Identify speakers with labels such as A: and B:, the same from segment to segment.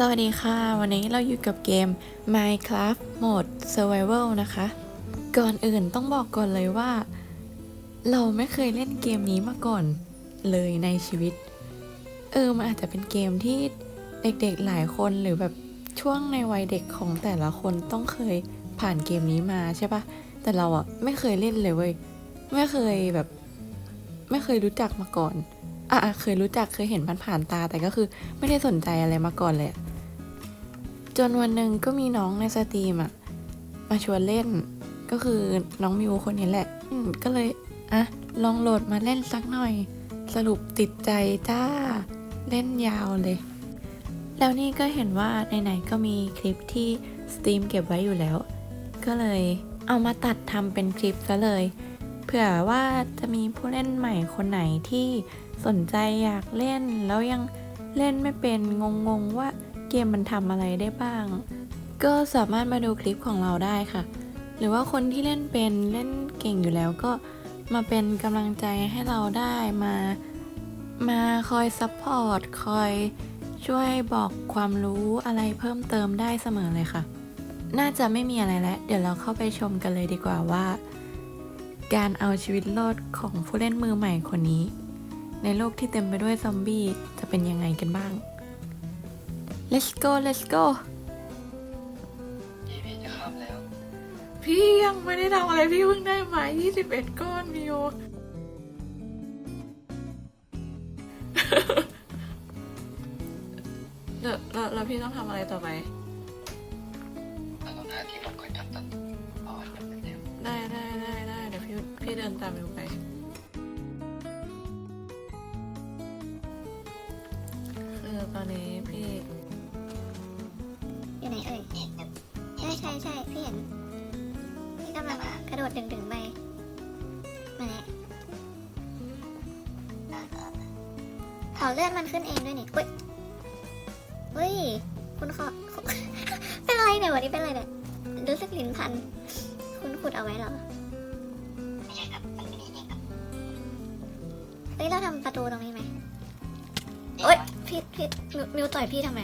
A: สวัสดีค่ะ วันนี้เราอยู่กับเกม Minecraft Mode Survival นะคะ ก่อนอื่นต้องบอกก่อนเลยว่า เราไม่เคยเล่นเกมนี้มาก่อนเลยในชีวิต เออ มันอาจจะเป็นเกมที่เด็กๆหลายคนหรือแบบช่วงในวัยเด็กของแต่ละคนต้องเคยผ่านเกมนี้มาใช่ปะแต่เราอะไม่เคยเล่นเลยเว้ย ไม่เคยแบบ ไม่เคยรู้จักมาก่อนอะอะเคยรู้จักเคยเห็นมันผ่านตาแต่ก็คือไม่ได้สนใจอะไรมาก่อนเลย จนวันหนึ่งก็มีน้องในสตรีมอะมาชวนเล่น ก็คือน้องมิวคนนี้แหละก็เลยอะลองโหลดมาเล่นสักหน่อย สรุปติดใจจ้าเล่นยาวเลย แล้วนี่ก็เห็นว่าไหนๆก็มีคลิปที่สตรีมเก็บไว้อยู่แล้ว ก็เลยเอามาตัดทำเป็นคลิปซะเลย เผื่อว่าจะมีผู้เล่นใหม่คนไหนที่สนใจอยากเล่นแล้วยังเล่นไม่เป็นงงๆว่า เกมมันทำอะไรได้บ้าง ก็สามารถมาดูคลิปของเราได้ค่ะ หรือว่าคนที่เล่นเป็นเล่นเก่งอยู่แล้วก็มาเป็นกำลังใจให้เราได้มา มาคอยซัพพอร์ตคอยช่วยบอกความรู้อะไรเพิ่มเติมได้เสมอเลยค่ะ น่าจะไม่มีอะไรแล้ว เดี๋ยวเราเข้าไปชมกันเลยดีกว่าว่า การเอาชีวิตรอดของผู้เล่นมือใหม่คนนี้ ในโลกที่เต็มไปด้วยซอมบี้จะเป็นยังไงกันบ้าง let's go let's go
B: พี่พี่จะข้ามแล้ว
A: พี่ยังไม่ได้ทำอะไรพี่เพิ่งได้มา21 ก้อนมิวเดี๋ยวแล้วแล้วพี่ต้องทำอะไรต่อไป
B: เราต้องหาที่หลบก่อนครับตอนเพราะว่ามันเป็นแนว
A: ได้ได้ได้ได้เดี๋ยวพี่พี่เดินตามมิวไป คือตอนนี้พี่
C: ใช่ใช่พี่เห็นพี่กำลังกระโดดดึงดึงๆไปมาแล้วเผาเลือดมันขึ้นเองด้วยนี่เฮ้ยเฮ้ยคุณขอเป็นอะไรเนี่ยวันนี้เป็นอะไรเนี่ยรู้สึกลิ้นพัน คุณขุดเอาไว้เหรอ
B: ไม่ใช่ครับมันไม่มีนี่ครับ
C: เฮ้ยเราทำประตูตรงนี้ไหมเฮ้ยพี่พี่มิวต่อยพี่ทำไม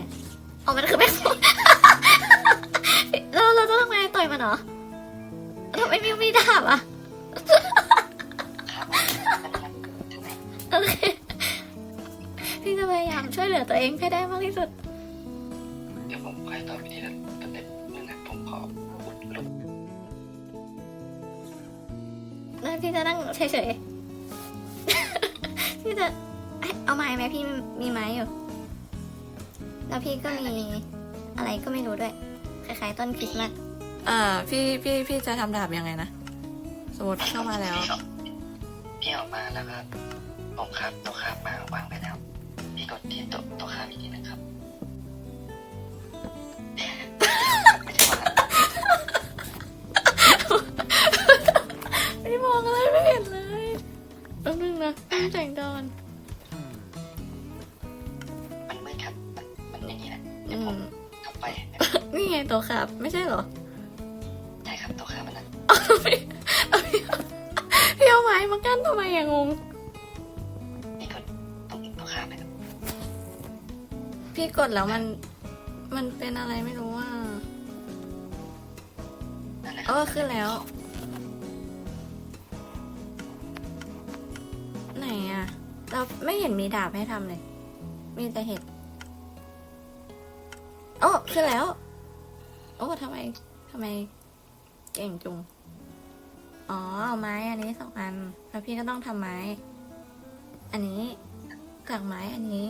C: อ๋อมันคือแม่ เราเราต้องทำไงต่อยมันเหรอทำไมมิวไม่ดาบอะ
B: ครับมันมันถึงไหน
C: โอเคพี่จะพยายามช่วยเหลือตัวเองให้ได้มากที่สุด
B: เดี๋ยวผมค่อยต่อไปทีละสเต็ปนึงนะผมขออุดหลบ
C: แล้วพี่จะนั่งเฉยๆ พี่จะเอาไม้ไหมพี่มีไม้อยู่ แล้วพี่ก็มีอะไรก็ไม่รู้ด้วยคล้ายๆต้นคริสต์มาส
A: อ่า พี่พี่พี่จะทำดาบยังไงนะ สมมติเข้ามาแล้ว
B: พี่ออกพี่ออกมาแล้วก็ผมครับตัวข้ามมาวางไปแล้ว พี่กดที่ตัวตัวข้ามอีกทีนะครับ
A: แล้
B: วมั
A: น มั
B: น
A: เป็นอะไรไม่รู้อะ
B: นั่นแหละค
A: เออขึ้นแล้ว ไหนอะเราไม่เห็นมีดาบให้ทำเลย มีแต่เห็ดโอ้ขึ้นแล้ว โอ้ทำไมทำไม เก่งจุง อ๋อเอาไม้อันนี้สองอัน แล้วพี่ก็ต้องทำไม้ อันนี้จากไม้อันนี้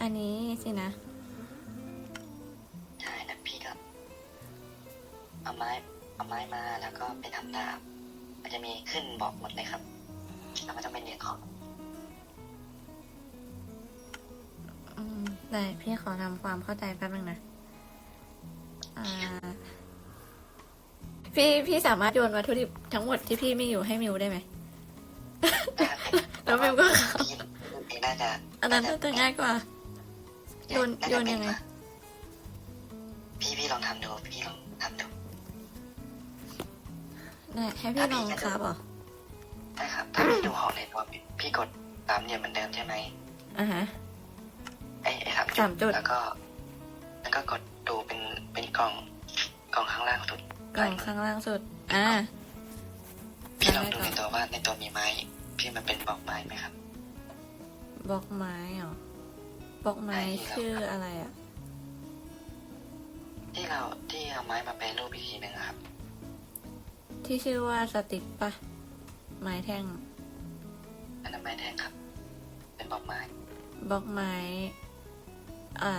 A: อันนี้สินะ
B: ไม้มาแล้วก็ไปทำดาบมันจะมีขึ้นบอกหมดเลยครับแล้วมันจะเป็นเรียงของ
A: อืมได้พี่ขอทำความเข้าใจแป๊บนึงนะอ่าพี่พี่สามารถโยนวัตถุดิบทั้งหมดที่พี่มีอยู่ให้มิวได้ไหมแล้วมิวก็เข้า
B: พี่พี่น่าจะ
A: อันนั้นน่าจะง่ายกว่าโยนโยนยังไง
B: พี่พี่ลองทำดูพี่ลอง ทำดู
A: ได้ให้พี่ลองครับเหรอ
B: ได้ครับถ้าพี่ดูของในตัวพี่พี่กดตามเหลี่ยมเหมือนเดิมใช่ไหม
A: อ่าฮะ
B: ไอ้ไอ้สาม
A: สามจุ
B: จุ
A: ด
B: ดแล้วก็ก็กดดูเป็นเป็นกล่องกล่องข้างล่างสุด
A: กล่องข้างล่างสุด อ่า
B: พี่ลองดู
A: ได้
B: ใน
A: ครับ
B: ตัวว่าในตัวมีไม้ พี่มันเป็นบอกไม้ไหมครับ
A: บล็อกไม้เหรอบล็อกไม้
B: ใช่ครับ
A: ชื่ออะไรอะ
B: ที่เราที่เอาไม้มาแปรรูปอีกทีหนึ่งอะครับ
A: ที่ชื่อว่าสติ๊กปะไม้แท่ง
B: อันนั้นไม้แท่งครับ เป็นบอกไม้
A: บล็อกไม้ อ่า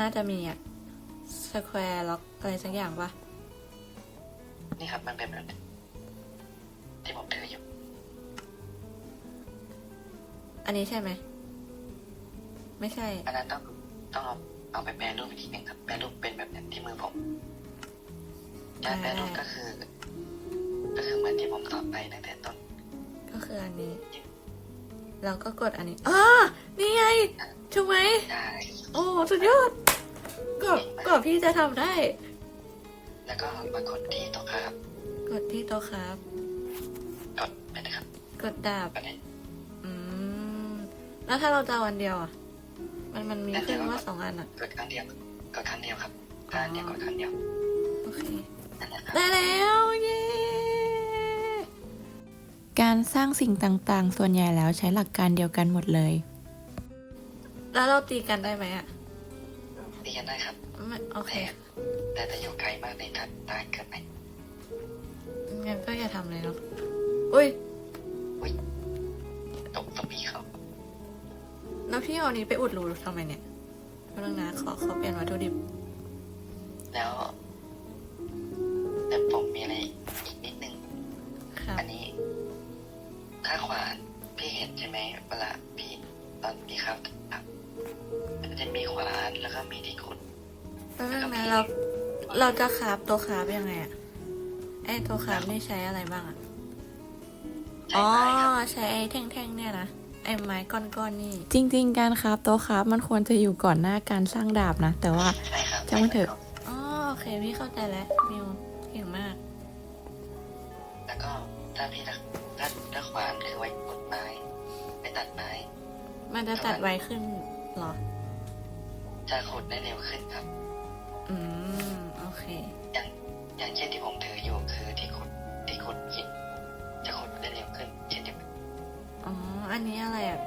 A: น่าจะมีอะสแควร์ล็อกอะไรสักอย่างปะ
B: นี่ครับมันเป็นแบบนี้ที่ผมถืออยู่
A: อันนี้ใช่ไหม ไม่ใช่
B: อันนั้นต้องต้องเอาเอาไปแปรรูปอีกทีหนึ่งครับ แปรรูปเป็นแบบนี้ที่มือผมการแปรรูปก็คือ ก็คือเหมือนที่ผมสอนไปตั้งแต่ต้น
A: ก็คืออันนี้ เราก็กดอันนี้อ่านี่ไงถูกไหม
B: ได้
A: โอ้สุดยอดกดกดพี่จะทำได้
B: แล้วก็มากดที่โต๊ะครับ
A: กดที่โต๊ะครับ
B: กดไปนะครับ
A: กดดาบ
B: แบบนี้
A: อืม แล้วถ้าเราจะเอาอันเดียวอะ มันมันมีขึ้นว่าสองอันอะ
B: กดครั้งเดียวกดครั้งเดียวครับครั้งเดียวกดครั้งเดียว
A: โอเค
B: นั่นแหละครับ
A: ได้แล้ว เย้
D: การสร้างสิ่งต่างๆ ส่วนใหญ่แล้วใช้หลักการเดียวกันหมดเลย
A: แล้วเราตีกันได้ไหมอะ
B: ตีกันได้ครับ
A: ไม่โอเค
B: แต่แต่ถ้าอยู่ไกลมากในทัดตายเกินไป
A: งั้นก็อย่าทำเลยเนาะอุ้ย
B: ตกสปีเขา
A: แล้วพี่เอาอันนี้ไปอุดรูทำไมเนี่ยพนังนะขอขอเปลี่ยนวัตถุดิบ
B: แล้ว เรา
A: จะคราบตัวคราบยังไงอะไอตัวคราบนี่ใช้อะไรบ้างอะ
B: ใช้
A: อ๋อ
B: ไม้ครับ
A: ใช้ไอ้แท่งๆเนี่ยนะไอ้ไม้ก้อนๆนี่
D: จริง ๆ การคราฟโต๊ะคราฟมันควรจะอยู่ก่อนหน้าการสร้างดาบนะ แต่ว่า
B: ใช่ครับ
D: จะมาเถอะ
A: อ๋อโอเคพี่เข้าใจแล้วมิวเก่งมาก
B: แล้วก็ถ้าพี่ถ้าถ้าถ้าขวานคือไว้ขุดไม้ไปตัดไม้
A: มันจะตัดไวขึ้นเหรอ
B: จะขุดได้เร็วขึ้นครับ
A: อืมโอ เค
B: อย่างอย่างเช่นที่ผมถืออยู่คือที่ขุดที่ขุดหินจะขุดได้เร็วขึ้น เช่นเดียวกัน
A: อ๋อ อันนี้อะไรอะ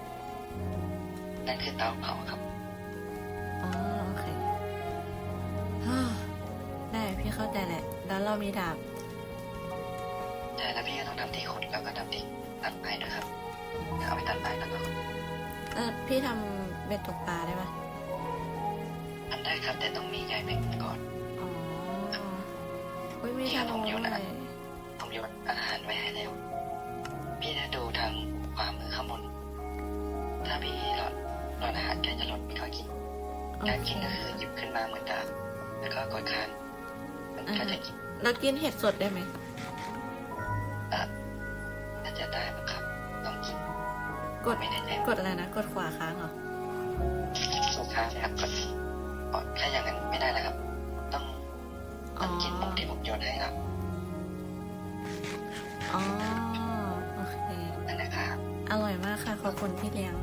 B: นั่นคือเตาเผาครับ
A: อ๋อ โอเคฮ่าได้พี่เข้าใจแหละ แล้วเรามีดาบ
B: ใช่แล้วพี่ก็ต้องทำที่ขุดแล้วก็ทำที่ตัดไม้ด้วยครับเอาไปตัดไม้แล้วก็
A: เออพี่ทำเบ็ดตกปลาได้ปะ
B: ทำได้ครับแต่ต้องมีใยแมงมุมก่อน
A: อ๋ออุ้ยมี
B: พี่
A: ทา
B: ก็
A: ง
B: ต้องอยู่นะ
A: ด้วย
B: ผมโยนอาหารไว้ให้แล้ว พี่ถ้าดูทางขวามือข้างบนถ้าพี่หลอดหลอดอาหารใกล้จะหลดพี่ก็กิน
A: โอ
B: การ
A: เค
B: กินก็คือหยิบขึ้นมาเหมือนดาบแล้วก็กดค้างมันก็จะกิน
A: แล้วกินเห็ดสดได้ไหม
B: อะน่าจะได้มั้งครับต้องกิน
A: กด
B: ไม่แน่ใจ
A: กดอะไรนะกดขวาค้างเหรอ
B: กดค้างนะครับกดอ๋อถ้าอย่างนั้นไม่ได้นะครับ ต้อง
A: อ๋
B: ต้
A: อ
B: องกินมุกที่ผมโยนให้ครับ
A: อ๋อ โอเค
B: นั่นนะครับ
A: อร่อยมากค่ะ ขอบคุณพี่เลี้
B: ยง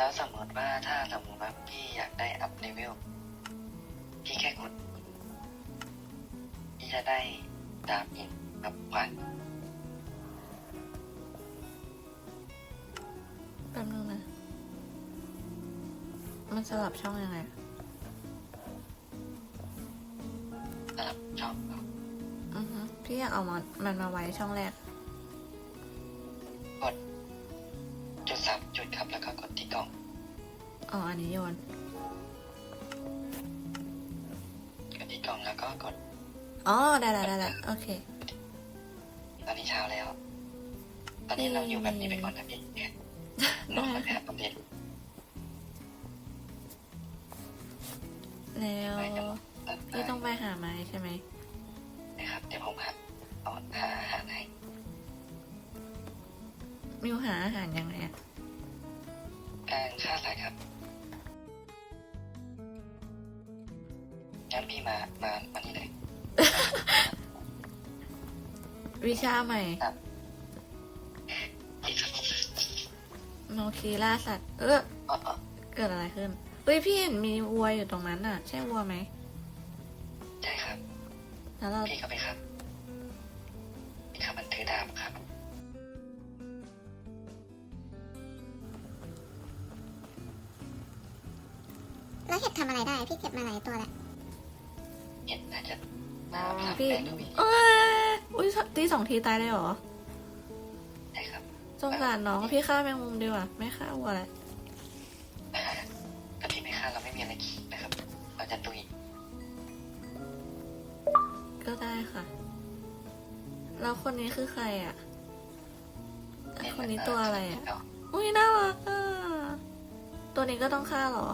A: แล้
C: ว
B: สมมติว่าถ้าสมมติว่าพี่อยากได้อัพเลเวลพี่แค่กดพี่จะได้ดาบหินกับขวาน
A: แป๊บนึงนะมันสลับช่องยังไงอะ
B: สลับช่องครับ
A: อือฮึพี่อยากเอามันมันมาไว้ช่องแรก
B: ที่กล่องแล้วก็กด
A: อ๋อ ได้ละได้ละโอเค
B: ตอนนี้เช้าแล้ว ตอนนี้เราอยู่แบบนี้ไปก่อนนะพี่นองไปหาคอมเมนต์
A: แล้วพี่ต้องไปหาไม้ใช่ไหม
B: นะครับ เดี๋ยวผมหาเอาหาอาหารให้
A: มิวหาอาหารยังไงอะแก
B: งข้าาสัตครับ พี่มา มามานี่เลย
A: วิชาใหม่
B: พี่ครับผม
A: โนคีล่าสัตว์ เออ
B: อ๋ออ๋อ
A: เกิดอะไรขึ้นเฮ้ยพี่เห็นมีวัวอยู่ตรงนั้นอะใช่วัวไหม
B: ใช่ครับ
A: แล้วเรา
B: พี่ก็ไปครับพี่ครับมันถือดาบครับ
C: แล้วเห็ดทำอะไรได้ พี่เก็บมาหลายตัวแหละ
A: พี่
B: แป้งด้วยพี่
A: เอ้ยอุ้ยตีสองทีตายเลยเหรอ
B: ใช่ครับ
A: สงสารน้องพี่ฆ่าแมงมุมดีกว่าไม่ฆ่าวัวแล้ว
B: ถ้าพี่ไม่ฆ่าเราไม่มีอะไรกินนะครับ เราจะตุย
A: ก็ได้ค่ะ แล้วคนนี้คือใครอะคนนี้ตัวอะไรอะ
B: เา
A: อุ้ยน่ารักอะตัวนี้ก็ต้องฆ่าเหรอ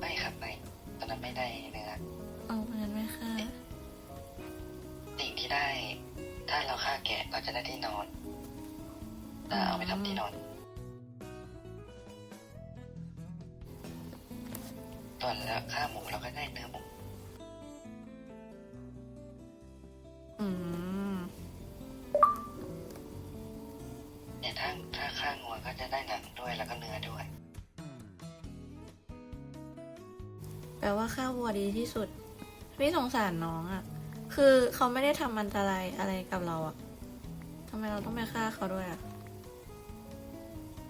B: ไม่ครับไม่ตอนนั้นไม่ได้ ที่ได้ ถ้าเราฆ่าแกะเราจะได้ที่นอนถ้าเอาไปทำที่นอนส่วนแล้วฆ่าหมูเราก็ได้เนื้อหมู
A: อืม
B: เนี่ยถ้าถ้าฆ่างัวก็จะได้หนังด้วยแล้วก็เนื้อด้วย
A: แปลว่าฆ่าวัวดีที่สุด พี่สงสารน้องอะ คือเขาไม่ได้ทำอันตรายอะไรกับเราอะทำไมเราต้องไปฆ่าเขาด้วยอะ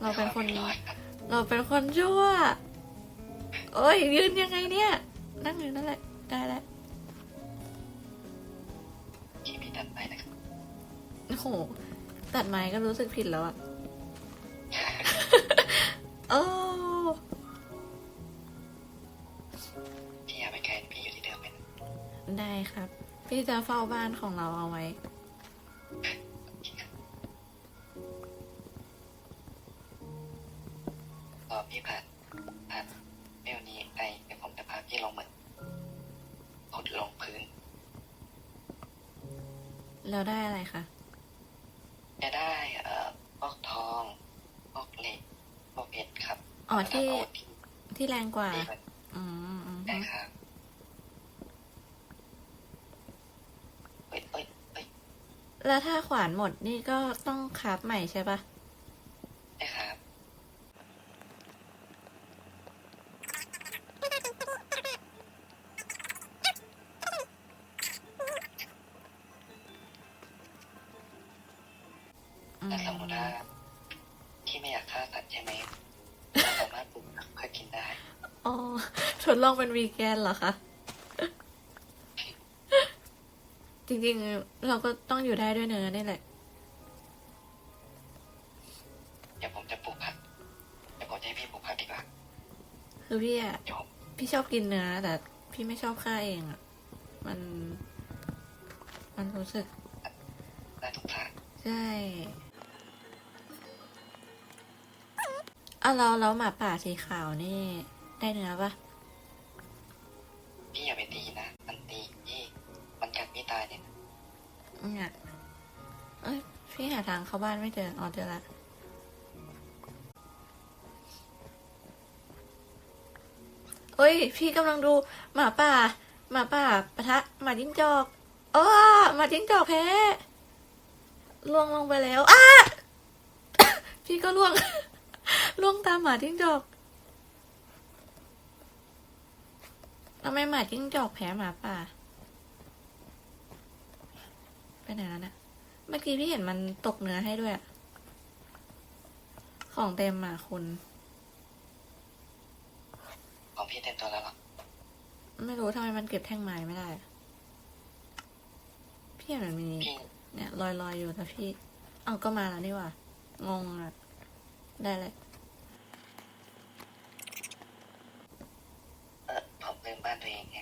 A: เราเป็นคน
B: ร้อยครับ
A: เราเป็นคนชั่ว โอ้ยยืนยังไงเนี่ย นั่งอยู่นั่นแหละ ได้แล้ว
B: ที่มีตัดไปนะครับ
A: โอ้โหตัดไม้ก็รู้สึกผิดแล้วอะโอ้
B: พี่อย่าไปไกลพี่อยู่ที่เดิมเป็น
A: ได้ครับ พี่จะเฝ้าบ้านของเราเอาไว้
B: รอพี่ผ่านผ่านเมลนี้ไปเดี๋ยวผมจะพาพี่ลงเหมือนขุดลงพื้น
A: แล้วได้อะไรคะ
B: จะได้เอ่อพวกทองพวกเหล็กพวกเพชรครับ
A: อ๋อที่
B: แล้วก็ที่
A: ที่แรงกว่า
B: ดีกว่า
A: อืมอืม
B: ได้ครับเอ้ยเอ้ยเอ้ย
A: แล้วถ้าขวานหมดนี่ก็ต้องคราฟใหม่ใช่ปะ
B: ได้ครับ
A: อืม
B: แต่สมมติว่าที่ไม่อยากฆ่าสัตว์ใช่ไหมเราสามารถปลูกผักเพื่อกินได้
A: อ๋อ ทดลองเป็นวีแกนเหรอคะ จริงๆ เราก็ต้องอยู่ได้ด้วยเนื้อนี่แหละ
B: เดี๋ยวผมจะปลูกผักเดี๋ยวผมจะให้พี่ปลูกผักดีกว่า
A: คือพี่อะ
B: เดี๋ยวผม
A: พี่ชอบกินเนื้อแต่พี่ไม่ชอบฆ่าเองอะมัน มันรู้สึก
B: น่าสงสาร
A: ใช่อะเราแล้วหมาป่าสีขาวนี่ ได้เนื้อปะ
B: เนี่ย
A: เอ้ย พี่หาทางเข้าบ้านไม่เจอ อ๋อเจอละเฮ้ย พี่กำลังดูหมาป่า หมาป่าปะทะหมาจิ้งจอกเออหมาจิ้งจอกแพ้ล่วงลงไปแล้วอ้าพี่ก็ล่วงล่วงตามหมาจิ้งจอกทำไมหมาจิ้งจอกแพ้หมาป่า ไปไหนแล้วนะเมื่อกี้พี่เห็นมันตกเนื้อให้ด้วยอะของเต็มอะคุณ
B: ของพี่เต็มตัวแล้วเหรอ
A: ไม่รู้ทำไมมันเก็บแท่งไม้ไม่ได้อะพี่เห็นมันมี
B: พี่
A: เนี่ยลอยลอยๆอยู่แต่พี่ เอาก็มาแล้วนี่หว่างงอะ ได้เลย
B: เออผมลืมบ้านตัวเองไง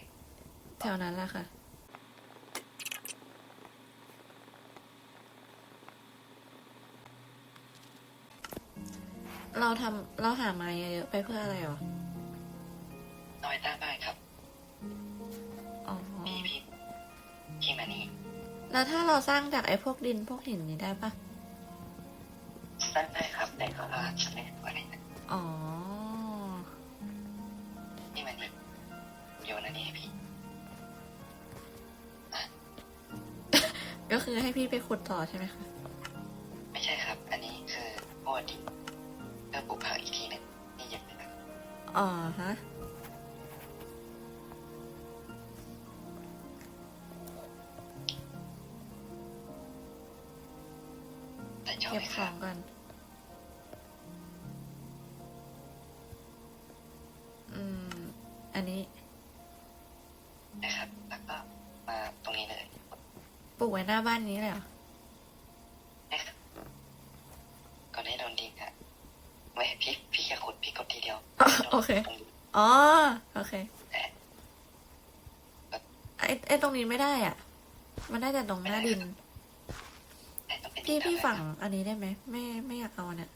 A: แถวนั้นแหละค่ะ เราทำเราหาไม้เยอะๆไปเพื่ออะไรหรอ
B: เอาไว้ตั้งบ้านครับ
A: อ๋อ
B: พี่พี่พี่มานี่
A: แล้วถ้าเราสร้างจากไอ้พวกดินพวกหินนี้ได้ปะ
B: ได้ได้ครับแต่ก็จะไม่ว่าอะไรนะ
A: อ๋อ
B: นี่มันแบบโยนอันนี้ให้พี่
A: ก็คือให้พี่ไปขุดต่อใช่ไหมคะ
B: อ๋อ
A: ฮะ
B: แต่ชอบ
A: เก็บ
B: ไหม
A: ข
B: ครั
A: อบงก่อนอืม อันนี้
B: นะครับ แล้วก็มาตรงนี้เลย
A: ปลูกไว้หน้าบ้านนี้เลยเหรอ
B: นะครับก่อนให้โดนดินครับไม่พี่พี่แค่ขุดพี่กดทีเดียว
A: โอเค
B: ตรงนี้
A: อ๋อ โอเค
B: แต่
A: ไอ้ไอ้ตรงนี้ไม่ได้อะ มันได้แต่ตรงหน้าดิน
B: แต่ต้องเป็น
A: พี่
B: ดิน
A: พี่
B: เท่านั้น
A: ฝั่งอันนี้ได้ไหม ไม่ไม่อยากเอาอันเนี่ย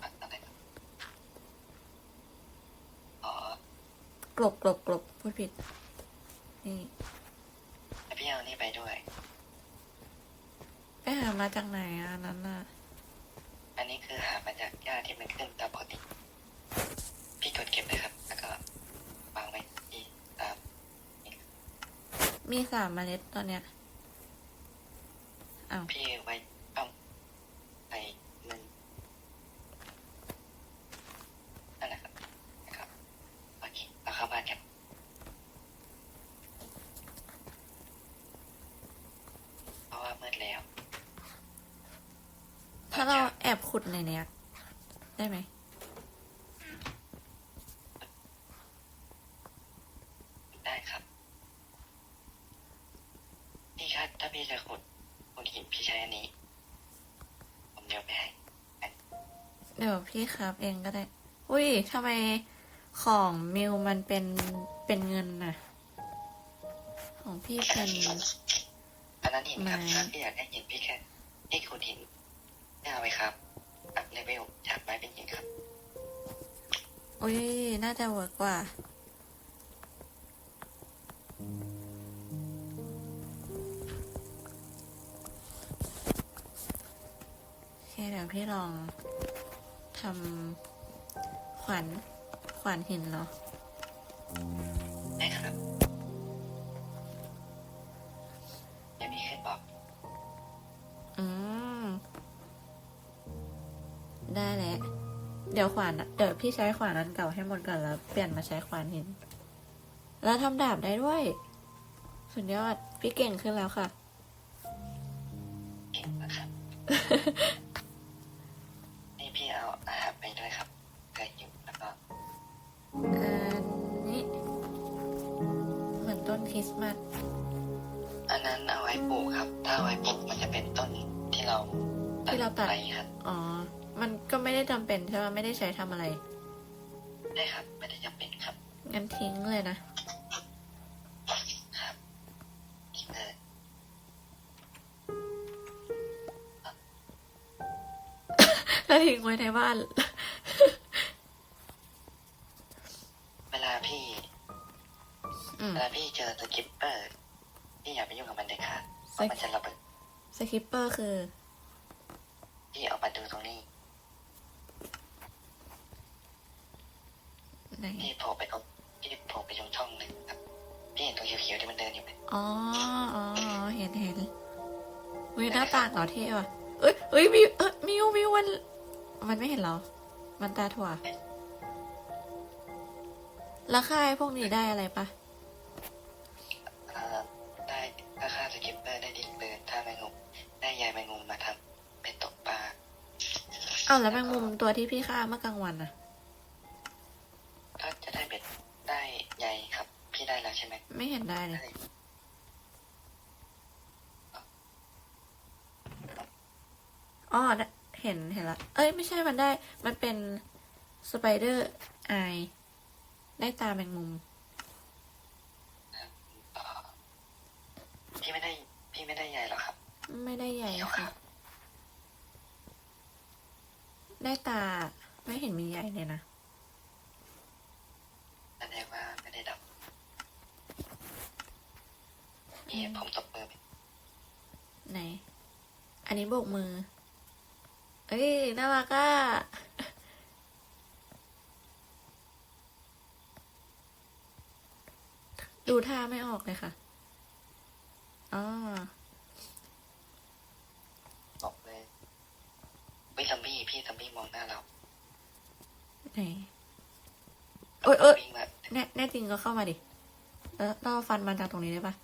B: ครับอะไรครับอ๋อก
A: ลบกลบกลบพูดผิด นี่
B: แล้วพี่เอานี่ไปด้วย
A: ไปหามาจากไหนอะอันนั้นน่ะ
B: อันนี้คือหามา จากหญ้าที่มันขึ้นตามปกติ พี่กดเก็บเลยครับ แล้วก็วางไว้ที่ตาม
A: มีสามเมล็ดตอนเนี้ยอ้าว
B: พี่ไว้ต้องใส่หนึ่งนั่นแหละครับนะครับโอเคเราเข้าบ้านกันเพราะว่ามืดแล้ว
A: ถ้าเราแอบขุดในเนี้ย ได้ไหม
B: ได้ครับพี่ครับถ้าพี่จะขุดขุดหินพี่ใช้อันนี้ ผมเดี๋ยวไปให้
A: เดี๋ยวพี่ครับเองก็ได้ อุ้ยทำไมของมิวมันเป็นเป็นเงินน่ะ ของพี่เป็น
B: อันนั้นหินครับ
A: ไม้
B: ถ้าพี่อยากได้หินพี่แค่พี่ขุดหินได้เอาไว้ครับอัพเลเวลจาก ไม้เป็นยังครับ
A: อุ้ยน่าจะเวิร์กกว่า โอเคเดี๋ยวพี่ลองทำขวัญขวัญหินเนาะ ดี๋ยวขวานเดี๋ยวพี่ใช้ขวานอันเก่าให้หมดก่อนแล้ว เปลี่ยนมาใช้ขวานหิน แล้วทำดาบได้ด้วย สุดยอด พี่เก่งขึ้นแล้วค่ะ
B: เก่งนะครับนี่พี่เอาอาหารไปด้วยครับเกิดอยู่แล้วก็
A: อันนี้เหมือนต้นคริสต์มาส
B: อันนั้นเอาไว้ปลูกครับ ถ้าเอาไว้ปลูกมันจะเป็นต้นที่เรา
A: ที่เราตัด
B: ไปครับ
A: เป็นใช่ไหมไม่ได้ใช้ทำอะไร
B: ได้ครับ ไม่ได้จำเป็นครับ
A: งั้นทิ้งเลยนะ
B: ครับนี่เลย
A: ถ้าทิ้งไว้ในบ้าน
B: เวลาพี่
A: อืม
B: เวลาพี่เจอสกิปเปอร์ พี่อย่าไปยุ่งกับมันเลยค่ะเพ
A: ส
B: ราะ
A: กิ
B: มันจะระเบิด
A: สคิปเปอร์คือ
B: พี่เอามาดูตรงนี้
A: ไหน
B: พี่โผล่ไปตรงพี่โผล่ไปตรงช่องหนึ่งครับ พี่เห็นตรงเขียวๆที่มันเดินอยู่ไหม
A: อ๋ออ๋อเห็นเห็นวิหน้าต่างเหรอเท่ว่ะเอ้ยเอ้ยมิวเอ้ยมิวมิวมัน มันไม่เห็นเหรอมันตาถั่ว แล้วค่ายพวกนี้ได้อะไรปะ
B: เอ่อได้ถ้าฆ่าสกิปเปอร์ได้ดินเบิร์นถ้าแมงมุมได้ใยแมงมุมมาทำเป็นตกปลา
A: อ้าวแล้วแมงมุมตัวที่พี่ฆ่าเมื่อกลางวันน่ะ
B: ไหม
A: ไม่เห็นได้เลย อ๋อได้เห็น เห็นละ เอ้ย ไม่ใช่ มันได้ มันเป็นสไปเดอร์ไอได้ตาแมงมุม
B: เอ่อพี่ไม่ได้ พี่ไม่ได้ใยหรอกครับ
A: ไม่ได้ใหญ่ค่ะ ได้ตา ไม่เห็นมีใหญ่เลยนะ
B: แสดงว่าไม่ได้ดับ นี่ผมตบมือไป
A: ไหนไออันนี้โบกมือ เอ้ย น่ารักอะดูท่าไม่ออกเลยค่ะอ๋อ
B: บอกเลยพี่ซัมบี้พี่ซัมบี้มองหน้าเรา
A: ไหน โอ้ยเอ้ย
B: วิ่งมา
A: แน่แน่จริงก็เข้ามาดิ แล้วเราฟันมันจากตรงนี้ได้ปะ